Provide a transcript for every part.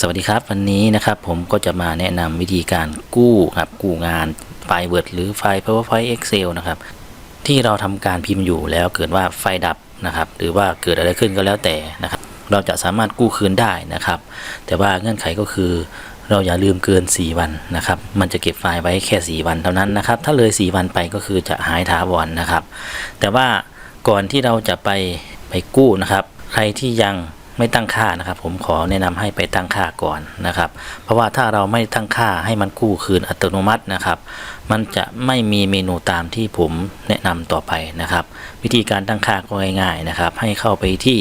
สวัสดีครับวันนี้นะครับผมก็จะมาแนะนำวิธีการกู้ครับกู้งานไฟล์ Word หรือไฟล์ PowerPoint Excel นะครับที่เราทำการพิมพ์อยู่แล้วเกิดว่าไฟดับนะครับหรือว่าเกิดอะไรขึ้นก็แล้วแต่นะครับเราจะสามารถกู้คืนได้นะครับ แต่ว่าเงื่อนไขก็คือ เราอย่าลืมเกิน 4 วันนะครับ มันจะเก็บไฟล์ไว้แค่ 4 วันเท่านั้นนะครับ ถ้าเลย 4 วันไปก็คือจะหายถาวรนะครับ แต่ว่าก่อนที่เราจะไปไปกู้นะครับ ใครที่ยัง ไม่ตั้งค่านะครับ ผมขอแนะนำให้ไปตั้งค่าก่อนนะครับ เพราะว่าถ้าเราไม่ตั้งค่าให้มันกู้คืนอัตโนมัตินะครับ มันจะไม่มีเมนูตามที่ผมแนะนำต่อไปนะครับ วิธีการตั้งค่าก็ง่ายๆนะครับ ให้เข้าไปที่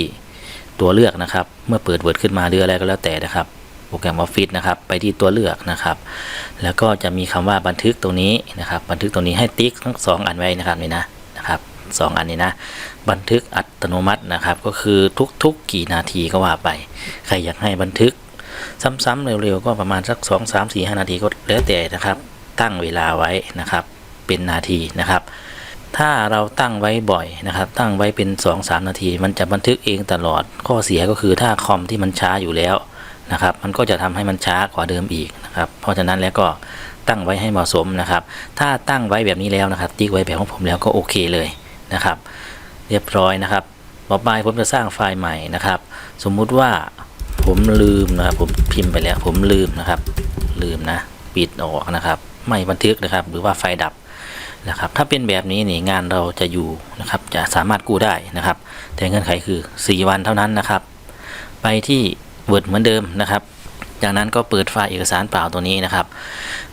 ตัวเลือกนะครับ เมื่อเปิด Word ขึ้นมาหรืออะไรก็แล้วแต่นะครับโปรแกรม Office นะครับไปที่ตัวเลือกนะครับ แล้วก็จะมีคำว่าบันทึกตรงนี้นะครับ บันทึกตรงนี้ให้ติ๊กทั้งสองอันไว้นะครับนี่นะ นะครับสองอันนี้นะ บันทึกอัตโนมัตินะครับ ก็คือทุกๆกี่นาทีก็ว่าไป ใครอยากให้บันทึก ซ้ำๆเร็วๆก็ประมาณสัก 2 3 4 5 นาทีก็แล้วแต่นะครับ ตั้งเวลาไว้นะครับ เป็นนาทีนะครับ ถ้าเราตั้งไว้บ่อยนะครับ ตั้งไว้เป็น 2-3 นาที มันจะบันทึกเองตลอด ข้อเสียก็คือถ้าคอมที่มันช้าอยู่แล้วนะครับมันก็จะทำให้มันช้ากว่าเดิมอีกนะครับ เพราะฉะนั้นแล้วก็ตั้งไว้ให้เหมาะสมนะครับ ถ้าตั้งไว้แบบนี้แล้วนะครับ ติ๊กไว้แบบของผมแล้วก็โอเคเลย นะครับ เรียบร้อยนะครับ ต่อไปผมจะสร้างไฟล์ใหม่นะครับ สมมุติว่าผมลืมนะครับผมพิมพ์ไปแล้ว ผมลืมนะครับ ลืมนะ ปิดออกนะครับ ไม่บันทึกนะครับ หรือว่าไฟดับนะครับ ถ้าเป็นแบบนี้นี่งานเราจะอยู่นะครับ จะสามารถกู้ได้นะครับ แต่เงื่อนไขคือ 4 วันเท่านั้นนะครับ ไปที่ Word เหมือนเดิมนะครับ จากนั้นก็เปิดไฟล์เอกสารเปล่าตัวนี้นะครับ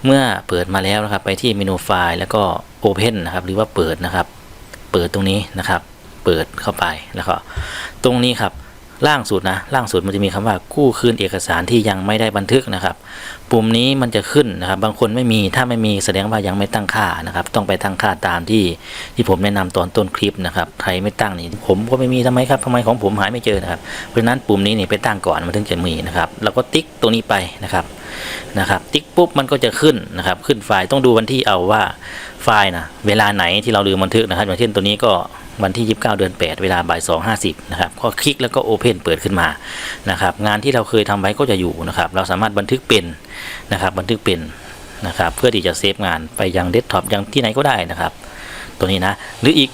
เมื่อเปิดมาแล้วนะครับ ไปที่เมนูไฟล์แล้วก็ Open นะครับ หรือว่าเปิดนะครับ เปิดตรงนี้นะครับ เปิดเข้าไปแล้วก็ตรงนี้ครับล่างสุดนะล่างสุดมันจะมีคำว่ากู้คืนเอกสารที่ยังไม่ได้บันทึกนะครับ ปุ่มนี้มันจะขึ้นนะครับ บางคนไม่มีถ้าไม่มีแสดงว่ายังไม่ตั้งค่านะครับ ต้องไปตั้งค่าตามที่ที่ผมแนะนำตอนต้นคลิปนะครับใครไม่ตั้งนี่ผมก็ไม่มีทำไมครับทำไมของผมหายไม่เจอนะครับเพราะฉะนั้นปุ่มนี้นี่ไปตั้งก่อนมันถึงจะมีนะครับ แล้วก็ติ๊กตรงนี้ไปนะครับ นะครับติ๊กปุ๊บมันก็จะขึ้นนะครับขึ้นไฟล์ต้องดูวันที่เอาว่าไฟล์นะเวลาไหนที่เราลืมบันทึกนะครับ อย่างเช่นตัวนี้ก็วันที่ 29 เดือน 8 เวลาบ่าย2.50นะครับก็คลิกแล้วก็โอเพนเปิดขึ้นมานะครับงานที่เราเคยทำไว้ก็จะอยู่นะครับเราสามารถบันทึกเป็นนะครับบันทึกเป็นนะครับเพื่อที่จะเซฟงานไปยังเดสก์ท็อปยังที่ไหนก็ได้นะครับ ตัวนี้นะหรืออีก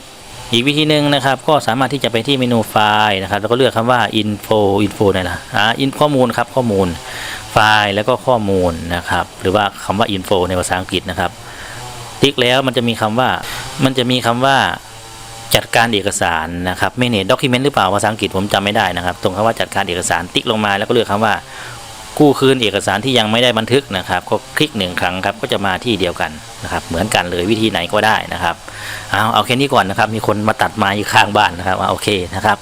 อีกวิธีหนึ่งนะครับก็สามารถที่จะไปที่เมนูไฟล์นะครับแล้วก็เลือกคำว่า info info นี่นละอ่าอินข้อมูลครับข้อมูลไฟล์แล้วก็ข้อมูลนะครับหรือว่าคำว่า info ในภาษาอังกฤษนะครับติ๊กแล้วมันจะมีคำว่ามันจะมีคำว่าจัดการเอกสารนะครับไม่เนตด็อกิเมนต์หรือเปล่าภาษาอังกฤษผมจำไม่ได้นะครับ ตรงคำว่าจัดการเอกสารติ๊กลงมาแล้วก็เลือกคำว่า กู้คืนเอกสารที่ยังไม่ได้บันทึกนะครับ ก็คลิกหนึ่งครั้งครับก็จะมาที่เดียวกันนะครับ เหมือนกันเลยวิธีไหนก็ได้นะครับ เอาเอาแค่นี้ก่อนนะครับ มีคนมาตัดไม้อยู่ข้างบ้านนะครับเอาโอเคนะครับ